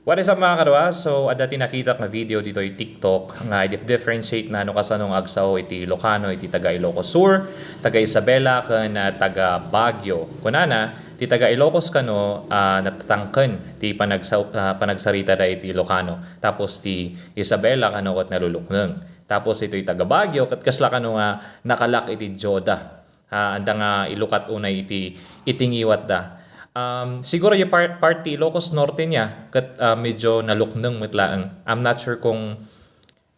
What is up mga kadwa? So, ada tinakita nga video dito yung TikTok nga i-differentiate na ano kasanong agsaw iti Ilocano, iti taga Ilocos Sur, taga Isabela, kan uh, taga Baguio. Kunana, ti taga Ilocos kano uh, natatangken ti panagsa, uh, panagsarita da iti Ilocano. Tapos ti Isabela kano kat nalulukneng. Tapos ito taga Baguio, kat kasla kano nga nakalak iti Joda. Uh, anda nga ilukat unay iti itingiwat da. Um, siguro yung part, party Ilocos Norte niya kat uh, medyo nalukneng mitlaang. I'm not sure kung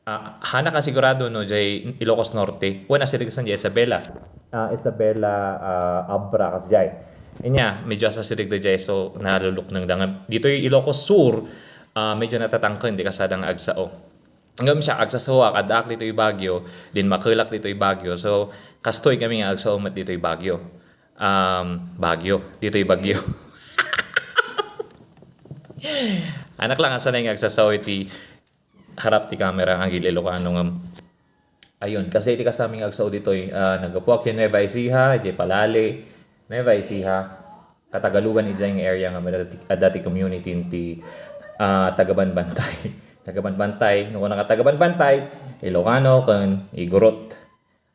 uh, hana ka sigurado no jay Ilocos Norte. Wala sirig sa Isabela. Uh, Isabela uh, Abra kas jay. Inya medyo sa sirig da jay so nalulukneng dangan. Dito yung Ilocos Sur uh, medyo natatangken di kasadang agsao. Hanggang siya agsasawa kadak dito yung Bagyo, din makilak dito yung Bagyo. So kastoy kami nga agsawa mat dito yung Bagyo um, Bagyo. Dito yung Bagyo. Anak lang asa na yung agsasaw iti harap ti camera ang gililokano nga ayun kasi iti kasaming agsaw dito eh, uh, nagapuak yung Nueva Ecija, J. Palale, Nueva Ecija, katagalugan iti yung area nga dati, dati community ti uh, Tagabanbantay. Tagabanbantay, nung nga Tagabanbantay, Ilocano kan Igorot.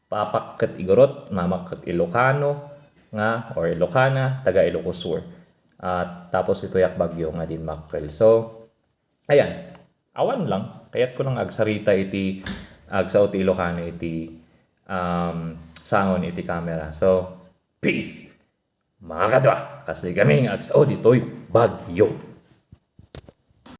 Papak Igorot, mamak kat Ilocano, nga or Ilocana, taga Ilocos Sur. At tapos ito yak bagyo nga din makrel. So, ayan. Awan lang. Kaya't ko lang agsarita iti agsa ti Ilocano iti um, sangon iti camera. So, peace! Mga kadwa! Kasi kami agsa dito'y bagyo.